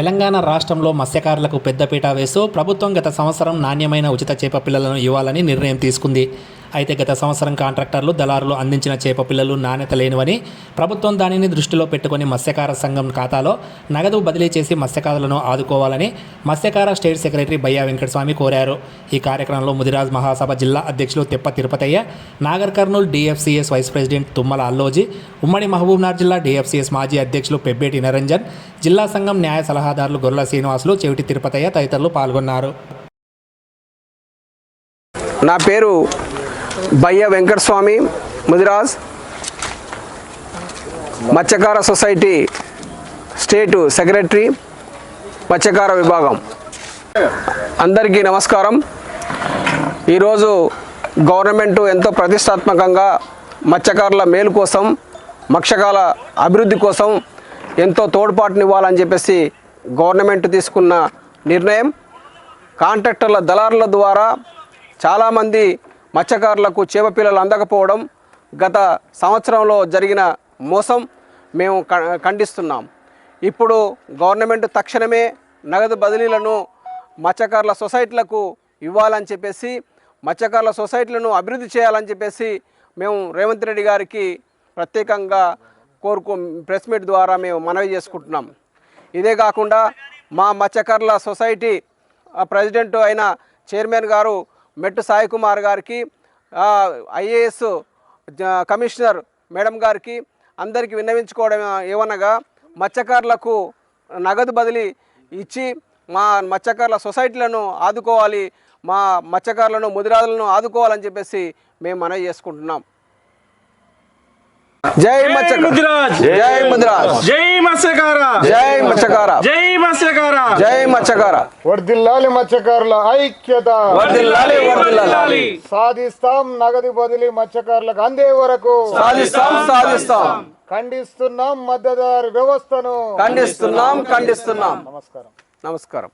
తెలంగాణ రాష్ట్రంలో మత్స్యకారులకు పెద్దపీట వేస్తూ ప్రభుత్వం గత సంవత్సరం నాణ్యమైన ఉచిత చేప పిల్లలను ఇవ్వాలని నిర్ణయం తీసుకుంది. అయితే గత సంవత్సరం కాంట్రాక్టర్లు దళారులు అందించిన చేప పిల్లలు నాణ్యత లేనివని ప్రభుత్వం దానిని దృష్టిలో పెట్టుకుని మత్స్యకార సంఘం ఖాతాలో నగదు బదిలీ చేసి మత్స్యకారులను ఆదుకోవాలని మత్స్యకార స్టేట్ సెక్రటరీ బయ్యా వెంకటస్వామి కోరారు. ఈ కార్యక్రమంలో ముదిరాజ్ మహాసభ జిల్లా అధ్యక్షులు Teppa Tirupatayya Nagar Kurnool DFCS vice president Tummala Alloji ఉమ్మడి మహబూబ్నగర్ జిల్లా డిఎఫ్సిఎస్ మాజీ అధ్యక్షులు పెబ్బేటి నిరంజన్ జిల్లా సంఘం న్యాయ సలహాదారులు గొర్రెల శ్రీనివాసులు చెవిటి తిరుపతయ్య తదితరులు పాల్గొన్నారు. నా పేరు బయ్య వెంకటస్వామి ముదిరాజ్ మత్స్యకార సొసైటీ స్టేటు సెక్రటరీ మత్స్యకార విభాగం. అందరికీ నమస్కారం. ఈరోజు గవర్నమెంట్ ఎంతో ప్రతిష్టాత్మకంగా మత్స్యకారుల మేలు కోసం మత్స్యకాల అభివృద్ధి కోసం ఎంతో తోడ్పాటునివ్వాలని చెప్పేసి గవర్నమెంట్ తీసుకున్న నిర్ణయం. కాంట్రాక్టర్ల దళారుల ద్వారా చాలామంది మత్స్యకారులకు చేప పిల్లలు అందకపోవడం గత సంవత్సరంలో జరిగిన మోసం మేము క- ఖండిస్తున్నాం. ఇప్పుడు గవర్నమెంట్ తక్షణమే నగదు బదిలీలను మత్స్యకారుల సొసైటీలకు ఇవ్వాలని చెప్పేసి మత్స్యకారుల సొసైటీలను అభివృద్ధి చేయాలని చెప్పేసి మేము రేవంత్ రెడ్డి గారికి ప్రత్యేకంగా కోరుకు ప్రెస్ మీట్ ద్వారా మేము మనవి చేసుకుంటున్నాం. ఇదే కాకుండా మా మత్స్యకారుల సొసైటీ ప్రెసిడెంట్ అయిన చైర్మన్ గారు మెట్టు సాయి కుమార్ గారికి ఐఏఎస్ జ- కమిషనర్ మేడం గారికి అందరికీ విన్నవించుకోవడం ఏమనగా మత్స్యకారులకు నగదు బదిలీ ఇచ్చి మా మత్స్యకారుల సొసైటీలను ఆదుకోవాలి మా మత్స్యకారులను ముదిరాదులను ఆదుకోవాలని చెప్పేసి మేము మనవి చేసుకుంటున్నాం. జై మత్స్యకార. ముదిరాజ్. జై ముదిరాజ్. జై మత్స్యకార. జై మత్స్యకార. జై మత్స్యకార. జై మత్స్యకార. వర్ధిల్లాలి మత్స్యకారుల ఐక్యత. వర్ధిల్లాలి. వర్ధిల్లాలి. సాధిస్తాం నగదు బదిలీ మత్స్యకారులకు అందే వరకు. సాధిస్తాం సాధిస్తాం. ఖండిస్తున్నాం మద్దతుదారు వ్యవస్థను. ఖండిస్తున్నాం ఖండిస్తున్నాం. నమస్కారం. నమస్కారం.